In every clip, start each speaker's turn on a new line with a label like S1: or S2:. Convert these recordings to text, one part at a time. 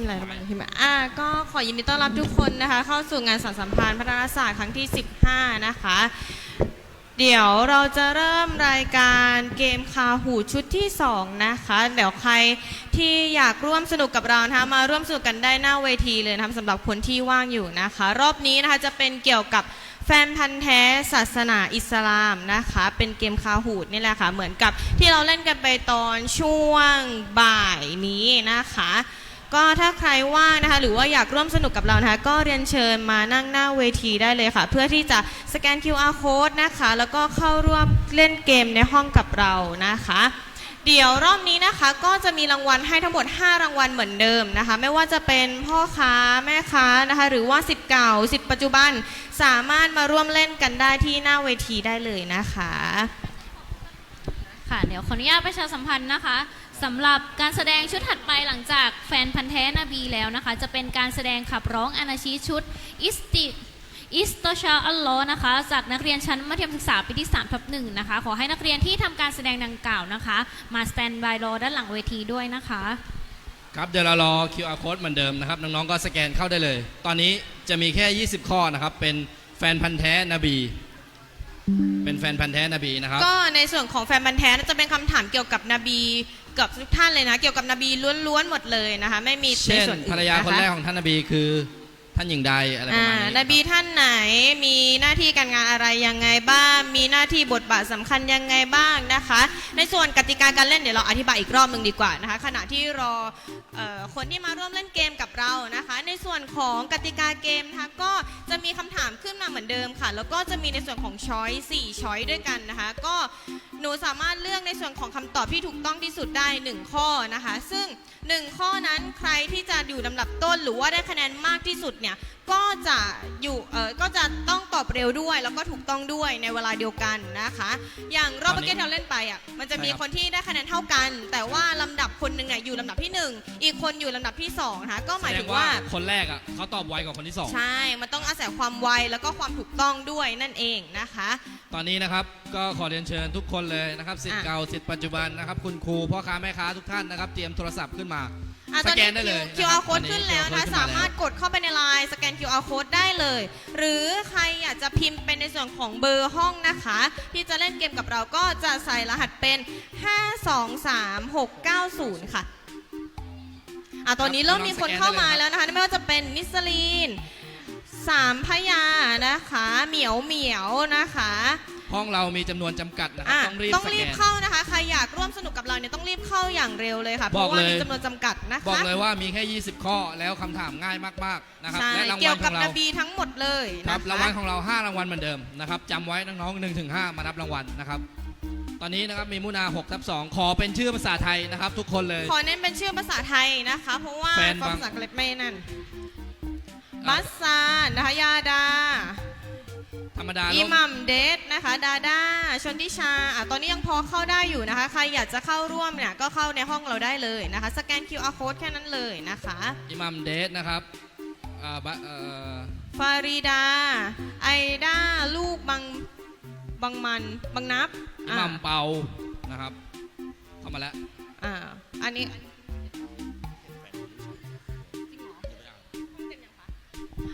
S1: มิลลาฮิรมานิรเราะฮีมอ่าก็ขอยินดีต้อนรับทุกคนนะคะ เข้าสู่งานสารสัมพันธ์พัฒนาศาสตร์ครั้งที่ 15 นะคะ เดี๋ยวเราจะเริ่มรายการเกมคาหูชุดที่ 2 นะคะ เดี๋ยวใครที่อยากร่วมสนุกกับเรานะคะมาร่วมสนุกกันได้หน้าเวทีเลยนะคะสำหรับคนที่ว่างอยู่นะคะ รอบนี้นะคะจะเป็นเกี่ยวกับแฟนพันธ์แท้ศาสนาอิสลามนะคะ เป็นเกมคาหูดนี่แหละค่ะ เหมือนกับที่เราเล่นกันไปตอนช่วงบ่ายนี้นะคะ ก็ถ้าใครว่างนะคะ หรือว่าอยากร่วมสนุกกับเรานะคะ ก็เรียนเชิญมานั่งหน้าเวทีได้เลยค่ะ เพื่อที่จะสแกน QR code นะคะ แล้วก็เข้าร่วมเล่นเกมในห้องกับเรานะคะเดี๋ยวรอบนี้นะคะก็จะมีรางวัลให้ทั้งหมด 5 รางวัลเหมือนเดิมนะคะ ไม่ว่าจะเป็นพ่อค้าแม่ค้านะคะ หรือว่าสิทธิ์เก่าสิทธิ์ปัจจุบันสามารถมาร่วมเล่นกันได้ที่หน้าเวทีได้เลยนะคะ
S2: ค่ะเดี๋ยวขออนุญาตประชาสัมพันธ์นะคะ สำหรับการแสดงชุดถัดไปหลังจากแฟนพันธ์แท้นบีแล้วนะคะ จะเป็นการแสดงขับร้องอนาชีชุดอิสติอิสโตชาอัลลอฮ์นะคะ จากนักเรียนชั้นมัธยมศึกษาปีที่3ทับหนึ่งนะคะ ขอให้นักเรียนที่ทำการแสดงดังกล่าวนะคะ มาสแตนบายรอด้านหลังเวทีด้วยนะคะ
S3: ครับเดี๋ยวเรารอ QR code เหมือนเดิมนะครับ น้องๆก็สแกนเข้าได้เลย ตอนนี้จะมีแค่ 20 ข้อนะครับ เป็นแฟนพันธ์แท้นบี เป็นแฟนพันธ์แท้นบีนะครับ
S1: ก็ในส่วนของแฟนบันธุ์แท้จะเป็นคำถามเกี่ยวกับนบีเกือบทุกท่านเลยนะ เกี่ยวกับนบีล้วนๆหมดเลยนะคะ ไม่มีใน
S3: เช่น
S1: ส่วนอื่น
S3: ภรรยาคนะะแรกของท่านนบีคือ ท่านหญิงใดอะไรประมาณนี้
S1: อ่นบีท่านไหนมีหน้าที่การงานอะไรยังไงบ้าง มีหน้าที่บทบาทสำคัญยังไงบ้างนะคะ ในส่วนกติกาการเล่นเดี๋ยวเราอธิบายอีกรอบหนึ่งดีกว่านะคะ ขณะที่รอเออคนที่มาร่วมเล่นเกมกับเรานะคะ ในส่วนของกติกาเกมนะคะก็จะมีคำถามขึ้นมาเหมือนเดิมค่ะ แล้วก็จะมีในส่วนของช้อยสี่ช้อยด้วยกันนะคะ ก็หนูสามารถเลือกในส่วนของคำตอบที่ถูกต้องที่สุดได้หนึ่งข้อนะคะ ซึ่งหนึ่งข้อนั้นใครที่จะอยู่ลำดับต้นหรือว่าได้คะแนนมากที่สุดเนี่ยก็จะอยู่เออก็จะต้องตอบเร็วด้วย แล้วก็ถูกต้องด้วยในเวลาเดียวกันนะคะ อย่างรอบ
S3: ต
S1: เมื่
S3: อน
S1: อ
S3: นี้
S1: กี้ที่เราเล่นไปอะมันจะมี
S3: ใช่ครับ
S1: คนที่ได้คะแนนเท่ากัน แต่ว่าลำดับคนหนึ่งเนี่ยอยู่ลำดับที่หนึ่งอีกคนอยู่ลำดับที่สองนะคะก็หมาย
S3: แสด
S1: ถึ
S3: ง
S1: ง
S3: ว่า
S1: ว่า
S3: คนแรกอะเขาตอบไวกว่าคนที่สอง
S1: ใช่ มันต้องอาศัยความไวแล้วก็ความถูกต้องด้วยนั่นเองนะคะ
S3: ตอนนี้นะครับก็ขอเรียนเชิญทุกคนเลยนะครับสิทธิ์
S1: อะ
S3: เก่าสิทธิ์ปัจจุบันนะครับคุณครูพ่อค้าแม่ค้าทุกท่านนะครับเตรียมโทรศัพท์ขึ้นมา
S1: อะ
S3: ส
S1: ตอน
S3: แก
S1: นี้
S3: นได้เลย
S1: คิว
S3: นะครั
S1: QR
S3: บ
S1: code
S3: ตอนนี้
S1: ขึ้นแล้ว
S3: QR
S1: นะ
S3: code
S1: สามารถกดเข้าไปในไลน์สแกน QR code ได้เลย หรือใครอยากจะพิมพ์เป็นในส่วนของเบอร์ห้องนะคะ ที่จะเล่นเกมกับเราก็จะใส่รหัสเป็น 523690 ค่ะอะตอนนี้เริ่มมีคนเข้ามาแล้วนะคะ ไม่ว่าจะเป็นนิสลีนสามพยานะคะ เหมียวเหมียวนะคะ
S3: ห้องเรามีจำนวนจำกัดนะครั
S1: อะ
S3: บต้องรีบ
S1: ต้อง
S3: ส
S1: รี
S3: แก
S1: บ
S3: น
S1: เข้านะคะ ใครอยากร่วมสนุกกับเราเนี่ยต้องรีบเข้าอย่างเร็วเลยค่ะ เพ
S3: บอก
S1: ราะว่า
S3: เลย
S1: มีจำนวนจำกัดนะคะ
S3: บอกเลยว่ามีแค่ 20 ข้อแล้วคำถามง่ายมากๆนะครับ
S1: ใช่
S3: และราง
S1: เกี่
S3: วั
S1: ย
S3: ล
S1: ว
S3: ข
S1: กั
S3: อบงเรา
S1: นบีทั้งหมดเลย
S3: ครับ
S1: นะคะ
S3: รางวัลของเรา 5 รางวัลเหมือนเดิมนะครับจำไว้น้องๆ1ถึง5มารับรางวัลนะครับ ตอนนี้นะครับมีมุนา6ทับ2ขอเป็นชื่อภาษาไทยนะครับ ทุกคนเลย
S1: ขอเน้นเป็นชื่อภาษาไทยนะคะ เพราะว่า
S3: แฟนบาง
S1: ภาษาอังกฤษไม่นั่น
S3: อะ
S1: บัสซานนะคะยาดา
S3: ธรรมดา
S1: อิ
S3: ร่ม
S1: หมัมเดทนะคะดาดาชนทิชาอะตอนนี้ยังพอเข้าได้อยู่นะคะ ใครอยากจะเข้าร่วมเนี่ยก็เข้าในห้องเราได้เลยนะคะ สแกน QR code แค่นั้นเลยนะคะ
S3: อิหมัมเดสนะครับอ่าบะเอ่อ
S1: ฟารีดา ไอด้า ลูกบางบางมันบางนับ
S3: อิหมัมเปานะครับ เข้ามาแล้ว
S1: อ่าอันนี้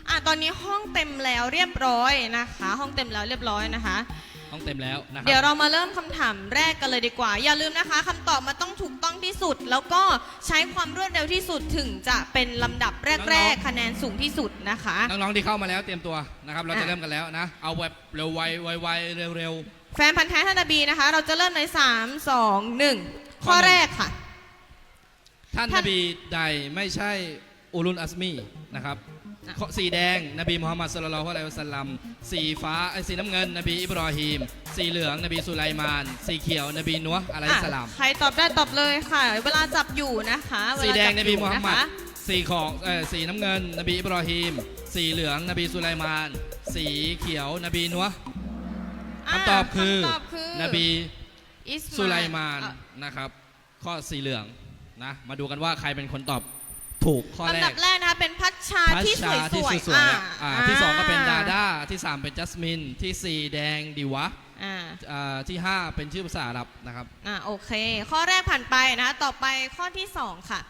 S1: อะตอนนี้ห้องเต็มแล้วเรียบร้อยนะคะ ห้องเต็มแล้วเรียบร้อยนะคะ
S3: ห้องเต็มแล้วนะค
S1: เดี๋ยว
S3: รับ
S1: เรามาเริ่มคำถามแรกกันเลยดีกว่า อย่าลืมนะคะคำตอบมันต้องถูกต้องที่สุด แล้วก็ใช้ความรวดเร็วที่สุดถึงจะเป็นลำดับแรก ๆ คะแนนสูงที่สุดนะคะ
S3: น้องๆที่เข้ามาแล้วเตรียมตัวนะครับ เราจะ
S1: อะ
S3: เริ่มกันแล้วนะ เอาแบบเร็วไวไวไวเร็วเร็ว
S1: แฟนพันธ์แท้ท่านนบีนะคะ เราจะเริ่มใน 3 2 1
S3: ข้
S1: ข้
S3: อ
S1: อ
S3: หนึ่ง
S1: แรกค่ะ
S3: ท่าน
S1: ท่าน
S3: นบีใดไม่ใช่อุลุนอัสมีนะครับ
S1: อะ
S3: ข้อ สีแดง นบีมุฮัมมัดสุลลัลฮุอะลัยฮิวะสัลลัมสีฟ้าเอ้ยสีน้ำเงิน นบีอิบรอฮีม สีเหลือง นบีสุไลมาน สีเขียว นบีนัวอะลัยฮิสสลาม
S1: อะใครตอบได้ตอบเลยค่ะ เวลาจับอยู่นะคะเว
S3: สี
S1: ลา
S3: แด
S1: จั
S3: ง
S1: บ
S3: น
S1: อ
S3: บี
S1: ยู่
S3: มุฮัม
S1: นะ
S3: มัด
S1: คะ
S3: สีของเอ่อสีน้ำเงิน นบีอิบรอฮีม สีเหลือง นบีสุไลมาน สีเขียว นบีนัวะคำตอบคือ
S1: คำตอบคือน
S3: บี
S1: อิสมา
S3: สุไลมาน
S1: อะ
S3: นะครับ ข้อสีเหลืองนะ มาดูกันว่าใครเป็นคนตอบ ถูกข้อแร
S1: ลำดั
S3: ก
S1: บแรกนะคะเป็นพัชชา
S3: พัช
S1: ที่ส
S3: ชา
S1: วย
S3: ที่
S1: สวย
S3: สวยๆอะอ่าที่สองก็เป็นดาาด้าที่สามเป็นจัสมิน ที่สี่แดงดิวะ
S1: อ่า
S3: อ่าที่ห้าเป็นชื่อภาษาอาหรับนะครับ
S1: อ่าโอเค ข้อแรกผ่านไปนะคะต่อไปข้อที่สองค่ะ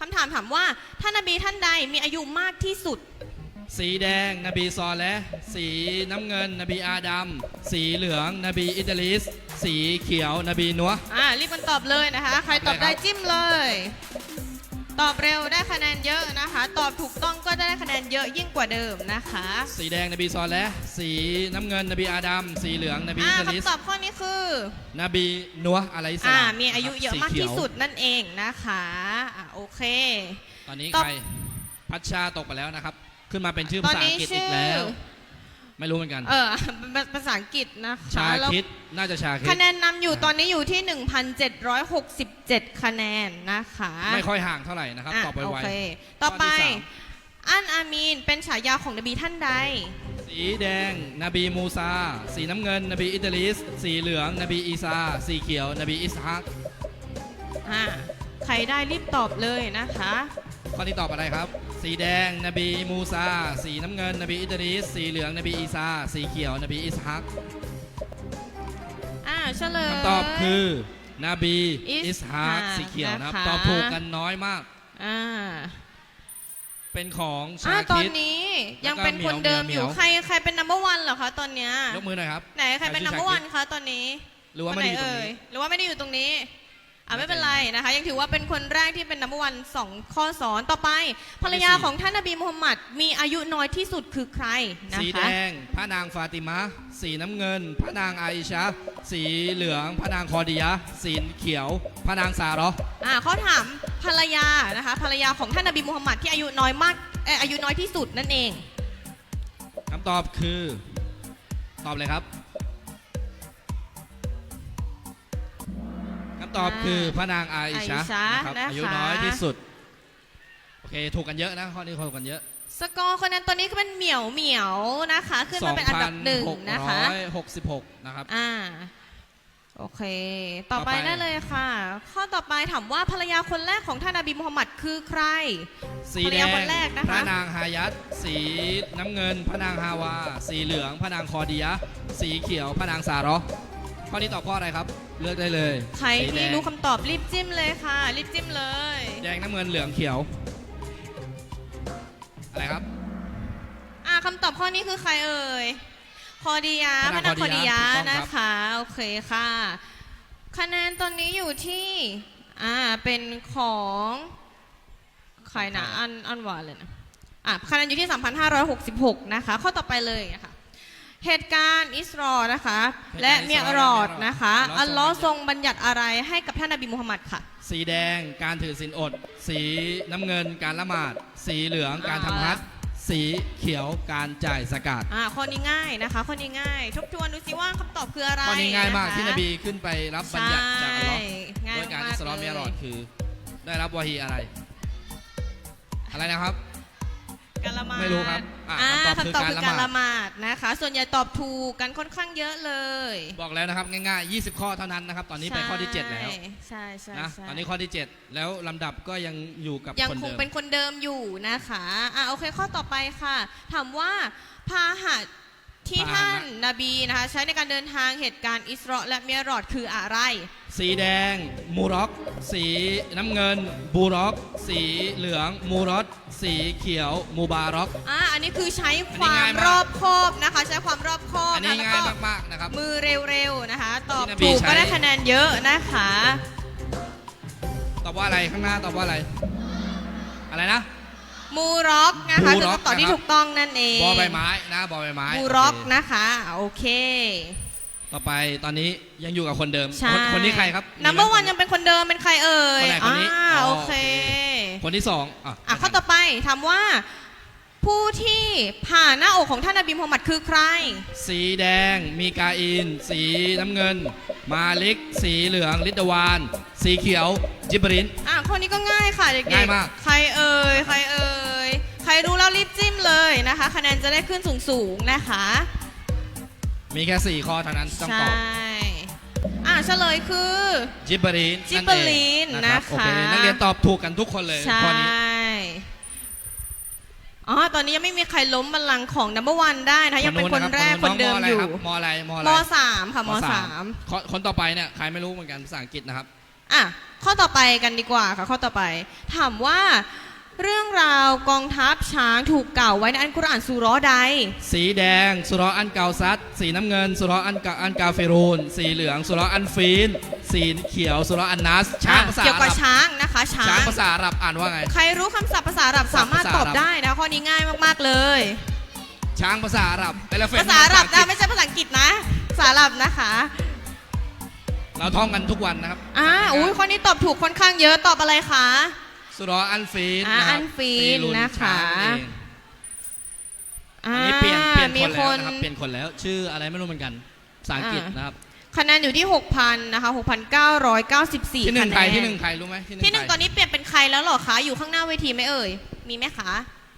S1: คำถามถามว่าท่านนบีท่านใดมีอายุมากที่สุด
S3: สีแดงนบีซอและ สีน้ำเงิน นบีอาดัมสีเหลือง นบีอิดริส สีเขียว นบีนัว
S1: อ่ารีบกันตอบเลยนะคะ ใครตอบ
S3: ได้
S1: ได้
S3: ครับ
S1: จิ้มเลย ตอบเร็วได้คะแนนเยอะนะคะ ตอบถูกต้องก็จะได้คะแนนเยอะยิ่งกว่าเดิมนะคะ
S3: สีแดงนบีซอและ สีน้ำเงินนบีอาดัมสีเหลืองนบี
S1: อ่า
S3: อิดริส
S1: คำตอบข้อนี้คือ
S3: นบีนัวอะไรส
S1: อ่า
S3: ลาม
S1: มีอายุเยอะ
S3: สี
S1: มาก
S3: ขี
S1: ที่
S3: ว
S1: สุดนั่นเองนะคะอ่าโอเค
S3: ตอนนี้
S1: ตอบ
S3: ใครพัชชาตกไปแล้วนะครับ ขึ้นมาเป็นชื่อ
S1: ตอ
S3: ภานษาอั
S1: นี้
S3: งกฤษ
S1: ชื่
S3: อี
S1: อก
S3: แล้ว ไม่รู้เหมือนกัน
S1: เออเป็นภาษาอังกฤษนะคะ
S3: ชา
S1: แล้ว
S3: คิดน่าจะชาคิด
S1: คะแนนนำอยู่ตอนนี้อยู่ที่ 1,767 คะแนนนะคะ
S3: ไม่ค่อยห่างเท่าไหร่นะครับะตอบ
S1: โอ
S3: ไว
S1: เคต่อไป
S3: ข้อที่สาม
S1: อันอามีนเป็นฉายาของนบีท่านใด
S3: ๆสีแดง นบีมูซา สีน้ำเงิน นบีอิดริส สีเหลือง นบีอีซา สีเขียว นบีอิสฮัก
S1: อ่าใครได้รีบตอบเลยนะคะ
S3: ข้อที่ตอบอะไรครับ สีแดงนบีมูซา สีน้ำเงิน นบีอิดริส สีเหลืองนบีอีซา สีเขียวนบีอิสฮัก
S1: อ่าเฉลย
S3: คำตอบคือ นบี
S1: อิส
S3: อิสฮัก
S1: ฮะ
S3: สีเขียวนะครับ
S1: นะคะ
S3: ตอบถูกกันน้อยมาก
S1: อ่า
S3: เป็นของชา
S1: อ่าตอน
S3: คิด
S1: นี้ยัง
S3: แล้วก็
S1: เป็นคนเดิม
S3: เหมี
S1: อ
S3: ยว
S1: ยู่
S3: เหมียว
S1: ใครใครเป็น number one เหรอคะตอนเนี้ย
S3: ยกมือหน่อยครับ
S1: ไหนใครเป็น
S3: ใครชื่อ
S1: number
S3: ชาคิ
S1: one
S3: ด
S1: คะตอนนี้
S3: หรือว่า
S1: คน
S3: ไม่
S1: ไหน
S3: ได้อยู่ตรง
S1: เอ่ย
S3: นี้
S1: หรือว่าไม่ได้อยู่ตรงนี้ อ่า
S3: ไม่
S1: ไม่
S3: เป็
S1: เป็นน
S3: ไร
S1: ไรนะคะ ยังถือว่าเป็นคนแรกที่เป็น number one สองข้อสอนต่อไป ภรรยา
S3: ข้อที่สี่
S1: ของท่านนบีมุฮัมมัดมีอายุน้อยที่สุดคือใครนะ
S3: สีแด
S1: คะ
S3: งพระนางฟาติมะสีน้ำเงิน พระนางอาอิชะสีเหลือง พระนางคอดียะสีเขียว พระนางซาเรอ
S1: อ่าเขาถามภรรยานะคะภรรยาของท่านนบีมุฮัมมัดที่อายุน้อยมากเอ่ออายุน้อยที่สุดนั่นเอง
S3: คำตอบคือตอบเลยครับำตอบคือพระนางอาอิชะ
S1: อาอิชะ
S3: นะครับ
S1: นะคะ
S3: อายุน้อยที่สุด โอเค ถูกกันเยอะนะข้อนี้ถูกกันเยอะ
S1: สกอร์คะแนนตอนนี้ก็เป็นเหมียวเหมียวนะคะ ขึ้นมาเป็นอันดับหนึ่งนะคะ
S3: 2,666 นะครับ
S1: อ่า โอเค ต่อไป
S3: ต่อไป
S1: ได้เลยค่ะ ข้อต่อไปถามว่าภรรยาคนแรกของท่านนบีมุฮัมมัดคือใคร
S3: สีแด
S1: ภรรยางคนแรกนะคะ
S3: พระนางฮายัตสีน้ำเงิน พระนางฮาวา สีเหลือง พระนางคอดียะสีเขียว พระนางซาเรอ ข้อนี้ตอบข้ออะไรครับ เลือกได้เลย
S1: ใคร
S3: สีแด
S1: ที่
S3: ง
S1: รู้คำตอบรีบจิ้มเลยค่ะ รีบจิ้มเลย
S3: แดงน้ำเงินเหลืองเขียว อะไรครับ
S1: อ่าคำตอบข้อนี้คือใครเอ่ย คอดียะ
S3: พ
S1: พ
S3: ระนาน
S1: ระางงคอดียะ
S3: ถูกต้องครับ
S1: นะคะ โอเคค่ะ คะแนนตอนนี้อยู่ที่ อ่า เป็นของใครนะ อัน อันวาเลยนะ อะ คะแนนอยู่ที่ 3,566 นะคะ ข้อต่อไปเลยนะคะ เหตุการณ์อิสรอนะคะ และเมียรอดนะคะ อัลลอฮ์ทรงบัญญัติอะไรให้กับท่านนบีมุฮัมมัดค่ะ
S3: สีแดงการถือศีลอด สีน้ำเงินการละหมาด สีเหลืองการทำฮัจญ์สีเขียวการจ่ายสกาด
S1: อ่าข้อนี้ง่ายนะคะข้อนี้ง่าย ทบทวนดูสิว่าคำตอบคืออะไร
S3: ข้อนี้ง่ายมากะ
S1: คะ
S3: ที่นบีขึ้นไปรับบัญญัติจากอัลลอฮ์
S1: ใช่ง่าย
S3: โดยการ
S1: ม
S3: อิสลาม
S1: เล
S3: เมียรอด
S1: ย
S3: คือ ได้รับวะฮีอะไร อะไรนะครับ
S1: กาละมาด
S3: ไม่รู้ครับอะ
S1: อ่า
S3: คำตอบคือ
S1: คำตอบคือ
S3: การ
S1: การ
S3: ละ
S1: ละ
S3: ห
S1: ห
S3: มาด
S1: มาดนะคะ ส่วนใหญ่ตอบถูกกันค่อนข้างเยอะเลย
S3: บอกแล้วนะครับง่ายๆ 20 ข้อเท่านั้นนะครับ ตอนนี้ไปข้อที่ 7 แล้ว
S1: ใช่ใช่
S3: นะ
S1: ใช่
S3: ตอนนี้ข้อที่ 7 แล้วลำดับก็ยังอยู่กับ
S1: ยัง
S3: คน
S1: คง
S3: เดิม
S1: เป็นคนเดิมอยู่นะคะอะโอเคข้อต่อไปค่ะ ถามว่าพาหะที่
S3: พาหะ
S1: ท่านนบีนะคะ ใช้ในการเดินทางเหตุการณ์อิสราและเมียรอดคืออะไร
S3: สีแดง มูร็อก สีน้ำเงิน บูร็อก สีเหลือง มูรอดสีเขียว มูบาร็อก
S1: อะอันนี้คือใช้ค
S3: อั
S1: วาน
S3: นี้ง่าย
S1: ม
S3: มาก
S1: รอบคอบนะคะ ใช้ความรอบคอบ
S3: อันนี้
S1: นะแล้ว
S3: ง่าย
S1: ก็
S3: มากๆนะครับ
S1: มือเร็วๆนะคะ ตอบ
S3: ที่นบี
S1: ถูก
S3: ใช้
S1: ก็ได้คะแนนเยอะนะคะ
S3: ตอบว่าอะไรข้างหน้าตอบว่าอะไร อะไรนะ
S1: มูร็อกนะคะ
S3: มู
S1: คือ
S3: ร็อก
S1: คำตอบที่
S3: นะครับ
S1: ถูกต้องนั่นเอง
S3: บอใบไม้นะบอใบไม้
S1: มูร็อก
S3: โเค
S1: นะคะ โอเค
S3: ต่อไปตอนนี้ยังอยู่กับคนเดิม
S1: ใช่
S3: คนคนนี้ใครครับ
S1: นัมเบอร์
S3: มีไห
S1: วันยังเป็นคนเดิมเป็นใครเอ่ย
S3: คนไหนคนนี้
S1: อ่า
S3: อ๋อ
S1: โอเค
S3: คนที่สองอะ
S1: อะข้อต่อไปถามว่า ผู้ที่ผ่าหน้าอกของท่านนบีมุฮัมมัดคือใคร
S3: สีแดงมีกาอิน สีน้ำเงิน มาลิก สีเหลืองลิดวาน สีเขียว จิบริน
S1: อะข้อนี้ก็ง่ายค่ะเด็กๆ
S3: ง่ายมาก
S1: ใครเอ่ยใครเอ่ยใครรู้แล้วรีบจิ้มเลยนะคะ คะแนนจะได้ขึ้นสูงๆนะคะ
S3: มีแค่สี่ข้อเท่านั้นต้อง
S1: ใช่
S3: ตอบ
S1: อะเฉลยคือ
S3: จิบริน
S1: จิบริน
S3: นั่นเองนะครับ
S1: นะคะ
S3: โอเคนักเรียนตอบถูกกันทุกคนเลย
S1: ใช่
S3: ข้อนี้
S1: อ๋อ ตอนนี้ยังไม่มีใครล้มบัลลังก์ของนัมเบอร์วันได้นะคะยังเป็นคนแรก
S3: ค
S1: คนน
S3: นู้
S1: เดิม
S3: น
S1: อยู่
S3: นะครับมอะไรมอะไร
S1: มสามค่ะมสาม
S3: คนคนต่อไปเนี่ยใครไม่รู้เหมือนกันภาษาอังกฤษนะครับ
S1: อะ ข้อต่อไปกันดีกว่าค่ะ ข้อต่อไป ถามว่า เรื่องราวกองทัพช้างถูกกล่าวไว้ในอันกุรอานสุเรอใด
S3: สีแดงสุเราะห์อันเกาซัดสีน้ำเงินสุเราะห์อันกาอันกาเฟรูน สีเหลืองสุเราะห์อันฟีน สีเขียวสุเราะห์อันนัสช้างภาษา
S1: เกี่ยว
S3: อา
S1: กับ
S3: หรับ
S1: ช้างนะคะช้า
S3: ช้าง
S1: ง
S3: ภาษาอาหรับอ่านว่าไง
S1: ใครรู้คำศัพท์ภาษาอาหรับสามารถ
S3: ภาษา
S1: ต
S3: อา
S1: อ
S3: ห
S1: บ
S3: รับ
S1: ได้นะข้อนี้ง่ายมากๆเลย
S3: ช้างภาษาอาหรับ Elephant
S1: ภาษาอาหรับ
S3: ภ
S1: นะ
S3: ษ
S1: ไม่ใช่ภาษาอังกฤษนะภาษาอาหรับนะคะ
S3: เราท่องกันทุกวันนะครับ
S1: อ่าอุ้ยข้อนี้ตอบถูกค่อนข้างเยอะตอบอะไรคะ
S3: สุเราะห์อันฟีน
S1: อ่า
S3: นะครับ
S1: อันฟีน
S3: ลุ
S1: นะคะ
S3: ช้างเองอันนี้เปลี่ยนเปลี่ยน
S1: มี
S3: คน
S1: ค
S3: แล้ว
S1: น
S3: นะครับเปลี่ยนคนแล้ว ชื่ออะไรไม่รู้เหมือนกันภาษาอังกฤษ
S1: อ่าน
S3: นะครับ
S1: คะแนนอยู่ที่ 6,000 นะคะ 6,994
S3: ที่หนึ่ง
S1: คะแนน
S3: ใครที่หนึ่งใครรู้ไหมที่หนึ่ง
S1: ที่หนึ่ง
S3: ใคร
S1: ตอนนี้เปลี่ยนเป็นใครแล้วเหรอคะ อยู่ข้างหน้าเวทีไหมเอ่ย มีไหมคะ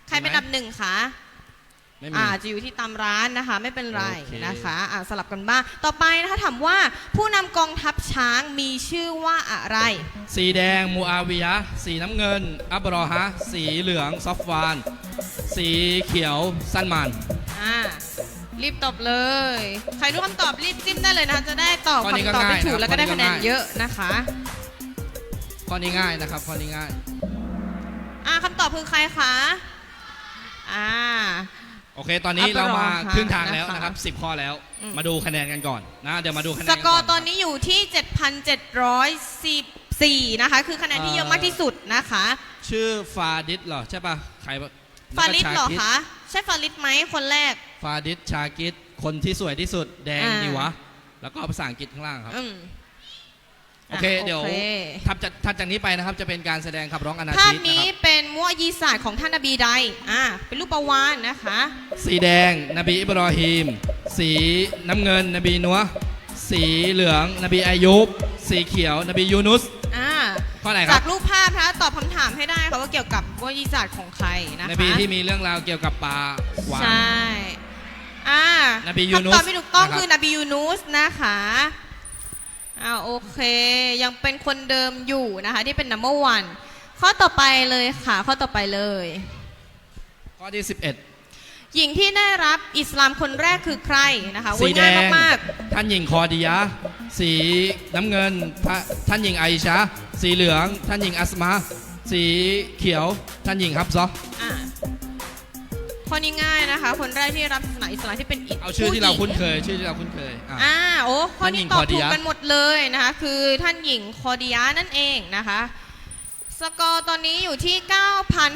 S1: ใครเป็น
S3: มีไหม
S1: อันดับหนึ่งคะ
S3: ไม่มี
S1: อ่าจะอยู่ที่ตามร้านนะคะไม่เป็นไร
S3: โอเค
S1: นะคะอ่าสลับกันบ้างต่อไปนะคะถามว่าผู้นำกองทัพช้างมีชื่อว่าอะไร
S3: สีแดงมูอาวิยะ สีน้ำเงิน อับรอฮะ สีเหลืองซอฟวาน สีเขียวซันมาน
S1: อ่ารีบตอบเลย ใครรู้คำตอบรีบจิ้มได้เลยนะคะจะได้ตอบ
S3: ข้อนี้ก็
S1: คำตอบได้
S3: ง่าย
S1: ถูก
S3: นะครับ
S1: แล้วก็ได้
S3: ข้อ
S1: คะ
S3: นี้
S1: แน
S3: ก็
S1: น
S3: ง่าย
S1: เยอะนะคะ
S3: ข้อนี้ง่ายนะครับข้อนี้ง่าย
S1: อ่าคำตอบคือใครคะอ่า
S3: โอเค ตอนนี้
S1: อับรอ
S3: เรามา
S1: ฮะ
S3: ครึ่งทางแล้ว
S1: นะคะ
S3: นะครับ 10 ข้อแล้ว
S1: อืม
S3: มาดูคะแนนกันก่อนนะ เดี๋ยวมาดูคะแนน
S1: ส
S3: กัน
S1: ก
S3: ก่
S1: อ
S3: อน
S1: ร์ตอนนี้อยู่ที่ 7,714 นะคะ คือคะแนนที่เยอะมากที่สุดนะคะ
S3: ชื่อฟาดิสเหรอ ใช่ปะใคร
S1: ฟาริสเหรอ
S3: ชากิด
S1: คะ ใช่ฟาริสไหมคนแรก
S3: ฟาดิสชากิดคนที่สวยที่สุด แดง
S1: อ่า
S3: ดีวะ แล้วก็ภาษาอังกฤษข้างล่างครับ
S1: อืม
S3: โอเค
S1: อะ
S3: เดี๋ยว
S1: โอเค
S3: ถัดจากถัดจากนี้ไปนะครับจะเป็นการแสดงขับร้องอนา
S1: ภา
S3: ชี
S1: พ
S3: ตนะ
S1: นี้
S3: ครับ
S1: เป็นมุอยีศาสตร์ของท่านนบีใดอ่าเป็นรูปประวานนะคะ
S3: สีแดงนบีอิบรอฮีม สีน้ำเงิน นบีนัวห์สีเหลืองนบีอายุบสีเขียวนบียูนุส
S1: อ่า
S3: ข้อไหนค
S1: จา
S3: รับ
S1: กรูปภาพนะคะตอบคำถามให้ได้ค่ะว่าเกี่ยวกับมุอยีศาสตร์ของใครนะคะ
S3: นบีที่มีเรื่องราวเกี่ยวกับปลาหวาน
S1: ใช่อ่าน
S3: บียูนุส
S1: คำตอบที่ถูกต้อง
S3: นะครับ
S1: คือนบียูนุสนะคะ อ่าโอเค ยังเป็นคนเดิมอยู่นะคะ ที่เป็น number one ข้อต่อไปเลยค่ะ ข้อต่อไปเลย
S3: ข้อที่
S1: หญิงที่ได้รับอิสลามคนแรกคือใครนะคะ
S3: 11
S1: โอ้
S3: สี
S1: ย
S3: แด
S1: ง่าย
S3: ง
S1: มาก
S3: ท่านหญิงคอดียะห์สีน้ำเงินพระท่านหญิงไอชะ สีเหลือง ท่านหญิงอัสมา สีเขียว ท่านหญิงฮับซอ
S1: ๆอ่า ข้อนี้ง่ายนะคะ คนแรกที่รับศาสนาอิสลามที่เป็นอิ
S3: เอาชื่อที่เรา
S1: ผู้หญิง
S3: คุ้นเคย ชื่อที่เราคุ้นเคยอะ
S1: อ่าโอ้ข้อ
S3: ท่านหญิ
S1: นี้
S3: ง
S1: ตอบ
S3: คอดี
S1: ถูก
S3: ยะ
S1: กันหมดเลยนะคะ คือท่านหญิงคอดียะนั่นเองนะคะ สกอร์ตอนนี้อยู่ที่
S3: คน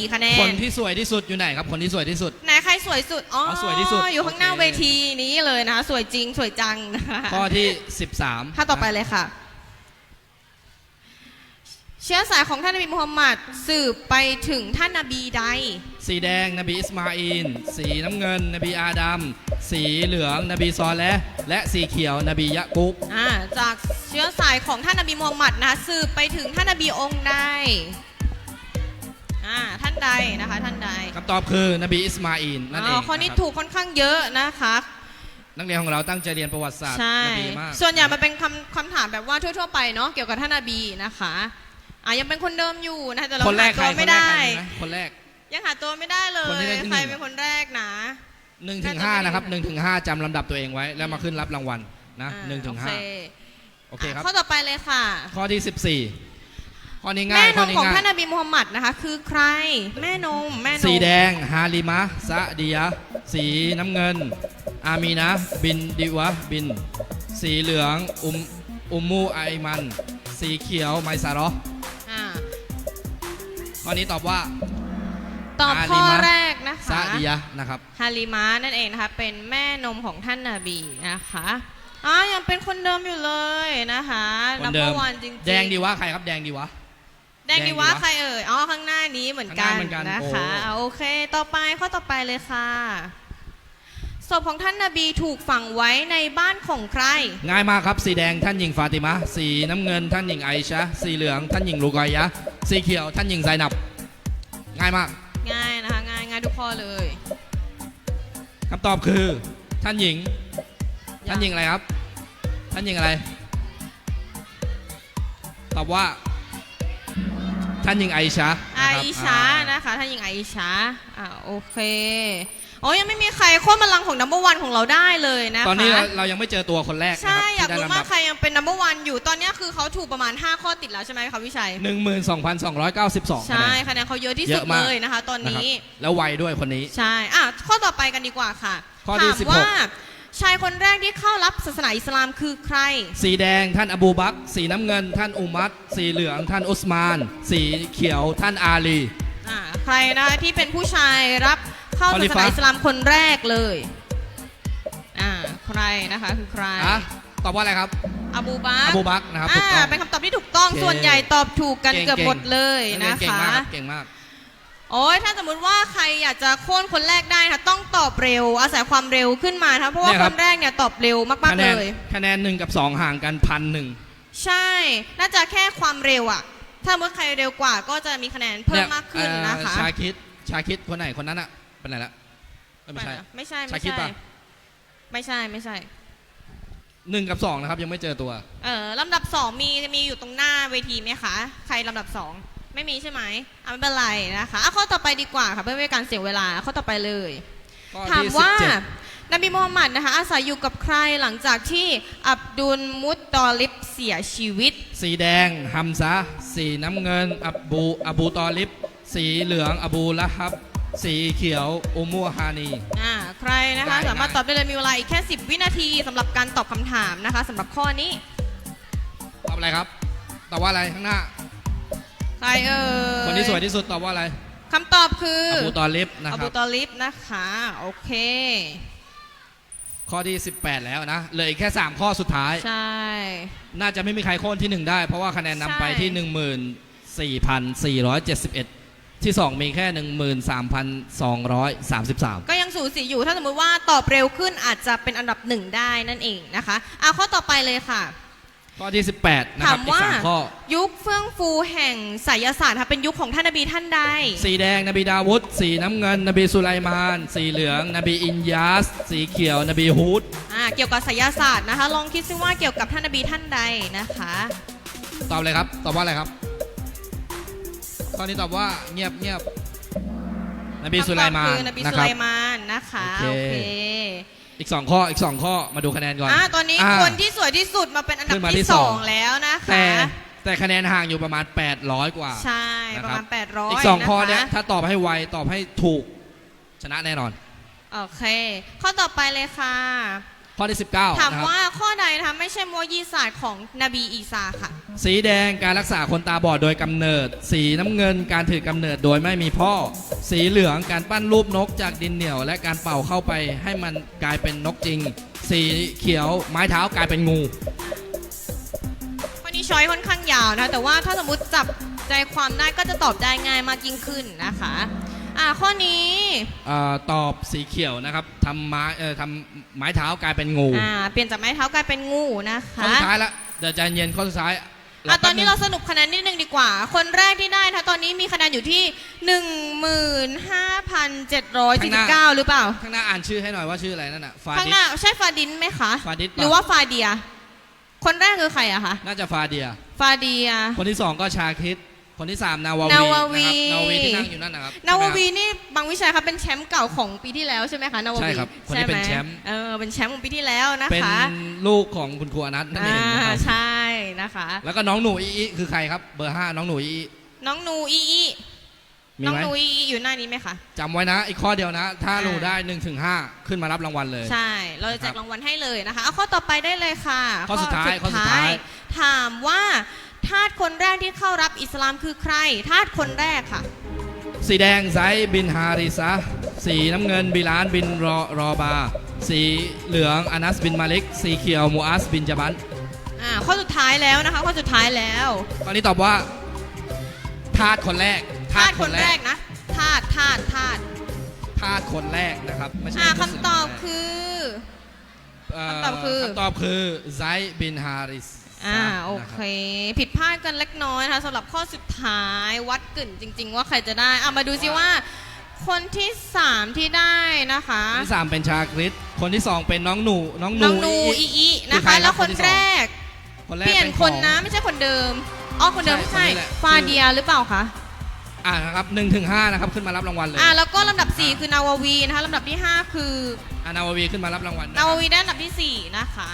S1: 9,544 คะแน
S3: คนนที่สวยที่สุดอยู่ไหนครับ คนที่สวยที่สุด
S1: ไหนใครสวยสุด อ๋อ
S3: เอาสวยที่สุด
S1: อยู่ข้างหน้า
S3: โอเค
S1: เวทีนี้เลยนะคะ สวยจริงสวยจังนะคะ
S3: ข้อที่ 13
S1: ถ้าต่อไปเลยค่ะ เชื้อสายของท่านนบีมุฮัมมัดสืบไปถึงท่านนบีใด
S3: สีแดงนบีอิสมาอินสีน้ำเงิน นบีอาดัมสีเหลืองนบีซอและและสีเขียวนบียะกุบ
S1: อ่าจากเชื้อสายของท่านนบีมูฮัมหมัดนะคะสืบไปถึงท่านนบีองค์ใดอ่าท่านใดนะคะท่านใด
S3: คำตอบคือนบีอิสมาอินนั่นเอ
S1: อ๋องข้อนี้ะ
S3: ครับ
S1: ถูกค่อนข้างเยอะนะคะ
S3: นักเรียนของเราตั้งใจเรียนประวัติศาสตร์
S1: ใช่
S3: นบีมาก
S1: ส่วนใหญ่มันเป็นคำคำถามแบบว่าทั่ว ๆ ไปเนาะเกี่ยวกับท่านนบีนะคะ อ่ายังเป็นคนเดิมอยู่นะคะแต่เรา
S3: คนแร
S1: หาก
S3: ใคร
S1: ตัว
S3: ค
S1: ไม่
S3: นแรก
S1: ได้
S3: ใครนะคนแรก
S1: ยังหาตัวไม่ได้เลย
S3: คนที่ได้ที่หนึ่ง
S1: ใครเป็นคนแรกนะ
S3: 1นถึง
S1: น่าจะ
S3: ห้า
S1: ไม่ได้
S3: นะครับ1นถึงห้าจำลำดับตัวเองไว้ แล้วมาขึ้นรับรางวัลนะ
S1: อ่า
S3: หนึ่งถึงห้า
S1: โอเค
S3: โอเคครับ
S1: ข้อต่อไปเลยค่ะ
S3: ข้อที่14ข้อนี้ง่า
S1: แม่
S3: ย
S1: น
S3: ข้อ
S1: ม
S3: นี้
S1: ของ
S3: ง่า
S1: ท่าน
S3: ย
S1: นบีมูฮัมหมัดนะคะ คือใคร แม่นมแม่นม
S3: สีแดงฮาลิมะซะดียะสีน้ำเงิน อามีนะ บินดิวะบิน สีเหลือง อุมอุมมูไอมัน สีเขียวไมซาระ
S1: อ่า
S3: ข้อนี้ตอบว่า
S1: ตอบ
S3: ฮาลิ
S1: ข้อ
S3: มะ
S1: แรกนะคะ
S3: ซะดียะนะครับ
S1: ฮาลิมานั่นเองนะคะ เป็นแม่นมของท่านนาบีนะคะอ๋อยังเป็นคนเดิมอยู่เลยนะคะ
S3: คนเดิม
S1: นับวันจริงๆ
S3: แดงดีวะใครครับแดงดีวะ
S1: แดงดี
S3: แดงดี
S1: วะ
S3: วะ
S1: ใครเอ่ยอ๋อข้างหน้านี้เหมือนกัน
S3: ข้างหน้าเหมือนกัน
S1: นะคะ
S3: โอ้
S1: อ่าโอเค ต่อไปข้อต่อไปเลยค่ะ ศพของท่านนาบีถูกฝังไว้ในบ้านของใคร
S3: ง่ายมากครับ สีแดงท่านหญิงฟาติมะสีน้ำเงินท่านหญิงไอชะ สีเหลืองท่านหญิงลูกอยะ สีเขียวท่านหญิงไซนับ ง่ายมาก
S1: ง่ายนะคะง่ายง่ายทุกข้อเลย
S3: คำตอบคือท่านหญิง ท่านหญิงอะไรครับ ท่านหญิงอะไร ตอบว่า ท่านหญิงไอชะ
S1: ไอ
S3: นะครับ
S1: ชา
S3: อ่
S1: นะคะท่านหญิงไอชาอ่าโอเค โอ้ยังไม่มีใครโค่นบัลลังก์ของนัมเบอร์วันของเราได้เลยนะคะ
S3: ตอนนี้เราเรายังไม่เจอตัวคนแรกนะค
S1: ใช่
S3: รับ
S1: อยาก
S3: ที่ได้
S1: รู้
S3: ลำ
S1: มา
S3: ดั
S1: ก
S3: บ
S1: ใครยังเป็นนัมเบอร์วันอยู่ ตอนเนี้ยคือเขาถูกประมาณ 5 ข้อติดแล้วใช่ไหมคะวิชัย
S3: หนึ่งหมื่นสองพันสองร้อยเก้าสิบสองคะ
S1: ใช่
S3: แนน
S1: คะแนนเขาเยอะที่
S3: เย
S1: สุด
S3: อะมาก
S1: เลยนะคะ ตอน
S3: นะครับ
S1: นี้
S3: แล้วไวด้วยคนนี้
S1: ใช่ อะ ข้อต่อไปกันดีกว่าค่ะ
S3: ข้อที่
S1: ถาม
S3: 16
S1: ว่า ชายคนแรกที่เข้ารับศาสนาอิสลามคือใคร
S3: สีแดงท่านอบูบักรสีน้ำเงิน ท่านอุมัตสีเหลืองท่านอุสมาน สีเขียวท่านอาลี
S1: อ่าใครนะคะที่เป็นผู้ชายรับ เข้า
S3: คอลิ
S1: ศาส
S3: ฟะ
S1: นาอิสลามคนแรกเลย อ่า ใครนะคะ คือใคร
S3: อะตอบว่าอะไรครับ
S1: อบูบัก
S3: อบูบักรนะครับถูก
S1: อ่า
S3: ต้อง
S1: เป็นคำตอบที่ถูกต้อง
S3: โอเค
S1: ส่วนใหญ่ตอบถูกกัน
S3: เก่ง
S1: เกือบ
S3: เก่ง
S1: หมดเลย
S3: นักเรีย
S1: นะ
S3: เก่ง
S1: คะ
S3: มากครับเก่งมาก
S1: โอ้ยถ้าสมมติว่าใครอยากจะโค่นคนแรกได้นะคะต้องตอบเร็ว อาศัยความเร็วขึ้นมานะคะเพราะว่า
S3: เนี่ยค
S1: ครับนแรกเนี่ยตอบเร็วมาก
S3: คะ
S1: ๆ
S3: แน
S1: เล
S3: น
S1: ย
S3: คะแนนหนึ่งกับสองห่างกันพันหนึ่ง
S1: ใช่ น่าจะแค่ความเร็วอะถ้าเมื่อใครเร็วกว่าก็จะมีคะแนนเพิ่มมากขึ้นนะคะ
S3: ชาคิด ชาคิดคนไหนคนนั้นอะ เป็นไหนละเอ้ยไม่ใช่
S1: ไม่ใช่
S3: ชา
S1: ไม่
S3: คิด
S1: ใช่
S3: ปะ
S1: ไม่ใช่ ไม่ใช่
S3: หนึ่งกับสองนะครับ ยังไม่เจอตัว
S1: เออลำดับสองมีมีอยู่ตรงหน้าเวทีไหมคะ ใครลำดับสองไม่มีใช่ไหมอะไม่เป็นไรนะคะอะข้อต่อไปดีกว่าค่ะเพื่อไม่ให้การเสียเวลาข้อต่อไปเลย
S3: ข้อ
S1: ถาม
S3: ที่
S1: ว่า
S3: 17
S1: นบีมูฮัมหมัดนะคะอาศัยอยู่กับใครหลังจากที่อับดุลมุตตอลิบเสียชีวิต
S3: สีแดงฮัมซะสีน้ำเงิน อับบู อบูตอลิบ สีเหลือง อบูละฮับ สีเขียวอุมูฮานี
S1: อ่าใครนะคะ
S3: ได้
S1: สามารถ
S3: ได้
S1: ตอบได้เลยมีเวลาอีกแค่ 10 วินาทีสำหรับการตอบคำถามนะคะสำหรับข้อนี้
S3: ตอบอะไรครับตอบว่าอะไรข้างหน้า
S1: ใครเอ่ย
S3: คนที่สวยที่สุดตอบว่าอะไร
S1: คำตอบคือ
S3: อบูตอลิบนะ
S1: อ
S3: ค
S1: บู
S3: รับ
S1: ตอลิบนะคะโอเค
S3: ข้อที่ 18 แล้วนะเหลืออีกแค่ 3 ข้อสุดท้าย
S1: ใช่
S3: น่าจะไม่มีใครโค่นที่ 1 ได้ เพราะว่าคะแนนนำไปที่
S1: ใช่
S3: 14,471 ที่ 2 มีแค่ 13,233
S1: ก็ยังสูสีอยู่ถ้าสมมุติว่าตอบเร็วขึ้นอาจจะเป็นอันดับหนึ่งได้นั่นเองนะคะเอาข้อต่อไปเลยค่ะ
S3: ข้อที่ 18 นะค
S1: ถา
S3: รับ
S1: ม
S3: อีก
S1: ว่า
S3: 3ข้อ
S1: ยุคเฟื่องฟูแห่งไสยศาสตร์ค่ะเป็นยุคของท่านนบีท่านใด
S3: สีแดงนบีดาวุฒสีน้ำเงิน นบีสุไลมาน สีเหลือง นบีอินยาส สีเขียว นบีฮูด
S1: อ่าเกี่ยวกับไสยศาสตร์นะคะ ลองคิดซิว่าเกี่ยวกับท่านนบีท่านใดนะคะ
S3: ตอบเลยครับ ตอบว่าอะไรครับ ข้อนี้ตอบว่าเงียบเงียบนบีสุไลมาน
S1: คำตอบคือนบี
S3: นะ
S1: สุ
S3: ครั
S1: ไล
S3: บ
S1: มานนะคะ
S3: โอ
S1: โอ
S3: เค
S1: เค
S3: อีก2ข้ออีก2ข้อมาดูคะแนนก่อน
S1: อ่าตอนนี้า คนที่สวยที่สุดมาเป็นอันดับ
S3: ขึ้นมาที่
S1: ที่
S3: ส
S1: ส
S3: อ
S1: อง งแล้วนะคะ
S3: แต่แต่คะแนนห่างอยู่ประมาณ 800 กว่า
S1: ใช่
S3: นะ
S1: ประ
S3: ครับ
S1: มาณ800
S3: อีก2
S1: นะคะ
S3: ข้อเนี้ยถ้าตอบให้ไวตอบให้ถูกชนะแน่นอน
S1: โอเค ข้อต่อไปเลยค่ะ
S3: ข้อที่ 19
S1: ถาม
S3: นะครับ
S1: ว่าข้อใดนะคะไม่ใช่โมยีศาสตร์ของนบีอีสาค่ะ
S3: สีแดงการรักษาคนตาบอดโดยกำเนิด สีน้ำเงินการถือกำเนิดโดยไม่มีพ่อ สีเหลืองการปั้นรูปนกจากดินเหนียว และการเป่าเข้าไปให้มันกลายเป็นนกจริง สีเขียวไม้เท้ากลายเป็นงู
S1: ข้อนี้ช้อยค่อนข้างยาวนะ แต่ว่าถ้าสมมติจับใจความได้ก็จะตอบได้ง่ายมากยิ่งขึ้นนะคะ อ่าข้อนี้
S3: เออตอบสีเขียวนะครับทำไม้เอ่อทำไม้เท้ากลายเป็นงู
S1: อ่าเปลี่ยนจากไม้เท้ากลายเป็นงูนะ
S3: ข้อ
S1: คะ
S3: สุดท้ายละเดี๋ยวใจเย็นข้อสุดท้าย
S1: อะตอนนี้เรา
S3: แป๊บ
S1: สรุปคะแนนนิดนึงดีกว่า คนแรกที่ได้นะคะตอนนี้มีคะแนนอยู่ที่ 15,749 หรือเปล่า
S3: งข้างหน้าอ่านชื่อให้หน่อยว่าชื่ออะไรนั่นน่ะฟา
S1: ข้าง
S3: ดิ
S1: ห
S3: ส
S1: น้าใช่ฟาดินไหมคะ
S3: ฟาดิสปะ
S1: หรือว่าฟาเดีย คนแรกคือใครอะคะ
S3: น่าจะฟาเดีย
S1: ฟาเดีย
S3: คนที่สองก็ชาคิด คนที่สามนาวาวี
S1: นาวาวี
S3: นะครับนาวาวีที่นั่งอยู่นั่นนะครับ
S1: นาวาวี
S3: ใช่ไหม
S1: นี่บางวิชัยครับเป็นแชมป์เก่าของปีที่แล้วใช่ไหมคะนาวาวี
S3: ใช่ครับคนนี้เป็น
S1: ใไห
S3: แชมป์
S1: เออเป็นแชมป์ของปีที่แล้วนะ
S3: เป็น
S1: คะ
S3: ลูกของคุณครูอนัทนั่นเองนะ
S1: อ่า
S3: ครับ
S1: ใช่นะคะ
S3: แล้วก็น้องหนูอีอีคือใครครับ เบอร์ห้าน้องหนูอีอี
S1: น้องนูอีอี
S3: มี
S1: น้อง
S3: ไหม
S1: นูอีอีอยู่หน้านี้ไหมคะ
S3: จำไว้นะ อีกข้อเดียวนะ ถ้า
S1: อ่า
S3: หนูได้1นถึงหขึ้นมารับรางวัลเลย
S1: ใช่ เราจะแจ
S3: ครั
S1: ก
S3: บ
S1: รางวัลให้เลยนะคะเอาข้อต่อไปได้เลยค่ะ
S3: ข้อสุดท้ายข้อสุดท้าย
S1: ถามว่า ทาสคนแรกที่เข้ารับอิสลามคือใคร ทาสคนแรกค่ะ
S3: สีแดงไซบินฮาริซะสีน้ำเงินบิลานบินรอรอบา สีเหลืองอานัสบินมาลิก สีเขียวมูอัสบินจาบัน
S1: อ่าข้อสุดท้ายแล้วนะคะข้อสุดท้ายแล้ว
S3: ตอนนี้ตอบว่าทาสคนแรก
S1: ทาสคนแรกนะ ทาสทาสทาส
S3: ทาสคนแรกนะครับไม่ใช่
S1: อ่า
S3: มุสลิม
S1: คำตอบ
S3: นะ
S1: คือ
S3: เคำ
S1: ตอบคือ
S3: คำตอบคือไซบินฮาริส
S1: อ่า
S3: นะ
S1: โอ
S3: รับ
S1: เค ผิดพลาดกันเล็กน้อยนะคะสำหรับข้อสุดท้ายวัดกึ่นจริง ๆ ว่าใครจะได้อะมาดูซิว่า คนที่สามที่ได้นะคะ
S3: คนที่สามเป็นชาคริสคนที่สองเป็นน้องหนูน้องหนู
S1: น้องนูอี
S3: อี
S1: อีนะ
S3: คือใคร
S1: คะ
S3: ครับ
S1: แล้วคน
S3: คนที่สอง
S1: แรก
S3: คนแร
S1: เป
S3: ก
S1: ลี่ยน
S3: เป็น
S1: คน
S3: ของ
S1: นะไม่ใช่คนเดิมอ๋อคนเดิม
S3: ใช่
S1: ไม่ใช่
S3: คนนี้แหละ
S1: ฟาเดียหรือเปล่าคะ
S3: อ่านะครับหนึ่งถึงห้านะครับขึ้นมารับรางวัลเลย
S1: อ่าแล้วก็ลำดับ 4 คือนาวาวีนะคะลำดับที่ 5 คือ
S3: อานาววีขึ้นมารับรางวัลนะค
S1: นา
S3: รับ
S1: วาวีได้อันดับทีสี่ 4 นะคะ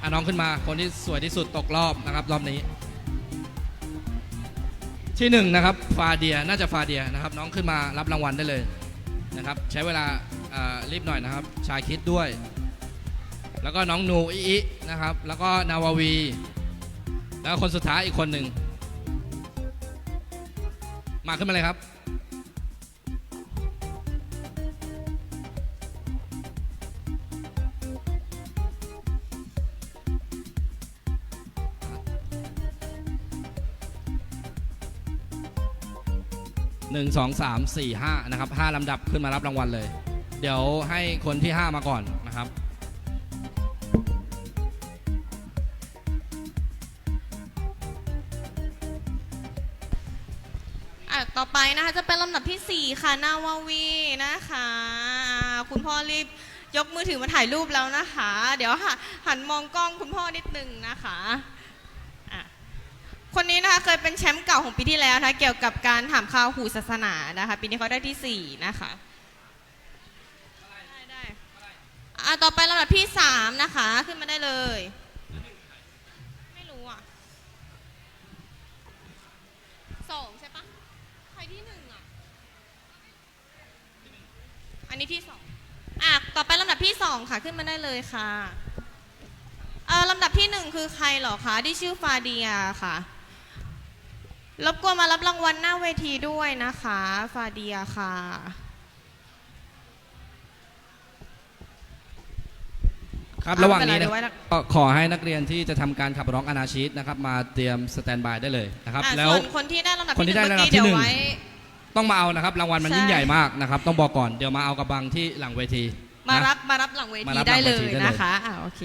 S3: อะน้องขึ้นมาคนที่สวยที่สุดตกรอบนะครับ รอบนี้ ที่หนึ่งนะครับฟาเดียน่าจะฟาเดียนะครับ น้องขึ้นมารับรางวัลได้เลยนะครับ ใช้เวลาอ่ารีบหน่อยนะครับ ชาคิดด้วย แล้วก็น้องนูอิอินะครับ แล้วก็นาวาวี แล้วก็คนสุดท้ายอีกคนหนึ่งมาขึ้นมาเลยครับ หนึ่งสองสามสี่ห้านะครับห้าลำดับขึ้นมารับรางวัลเลย เดี๋ยวให้คนที่ห้ามาก่อนนะครับ
S1: อะต่อไปนะคะจะเป็นลำดับทีสี่ 4 ค่ะ นาวาวีนะคะอ่าคุณพ่อรีบยกมือถือมาถ่ายรูปแล้วนะคะ เดี๋ยวหันมองกล้องคุณพ่อนิดนึงนะคะ คนนี้นะคะเคยเป็นแชมป์เก่าของปีที่แล้วนะคะเกี่ยวกับการถามข่าวหูศาสนานะคะปีนี้เขาได้ที่สี่นะคะได้ได้อะต่อไปลำดับที่สามนะคะ ขึ้นมาได้เลย ไม่รู้อะสองใช่ปะใครที่หนึ่งอะ อันนี้ที่สองอะต่อไปลำดับที่สองค่ะขึ้นมาได้เลยค่ะเออลำดับที่หนึ่งคือใครเหรอคะที่ชื่อฟาเดียค่ะ รบกวนมารับรางวัลหน้าเวทีด้วยนะคะ ฟาเดียค่ะ
S3: ครับ
S1: เอา
S3: ระหว่างนี้
S1: ไม่
S3: นะ
S1: เป็นไรเดี๋ยวไว้
S3: ก็ขอให้นักเรียนที่จะทำการขับร้องอนาชีตนะครับ มาเตรียมสแตนบายได้เลยนะครับ
S1: อะ
S3: แล้ว
S1: ส่วนคนที่ได้ลำดับ
S3: คนที่
S1: ที่หนึ่ง
S3: ได้
S1: เมื่อ
S3: ลำดับที่
S1: กี้เดี๋ยว
S3: หนึ่ง
S1: ไว้
S3: ต้องมาเอานะครับ รางวัลมัน
S1: ใช่
S3: ยิ่งใหญ่มากนะครับ ต้องบอกก่อนเดี๋ยวมาเอากระบังที่หลังเวที
S1: มา
S3: นะ
S1: รับมารับหลังเว
S3: มา
S1: ที
S3: รับหลัง
S1: ได้เล
S3: เวยทีได้เลย
S1: นะคะอ่าโอเค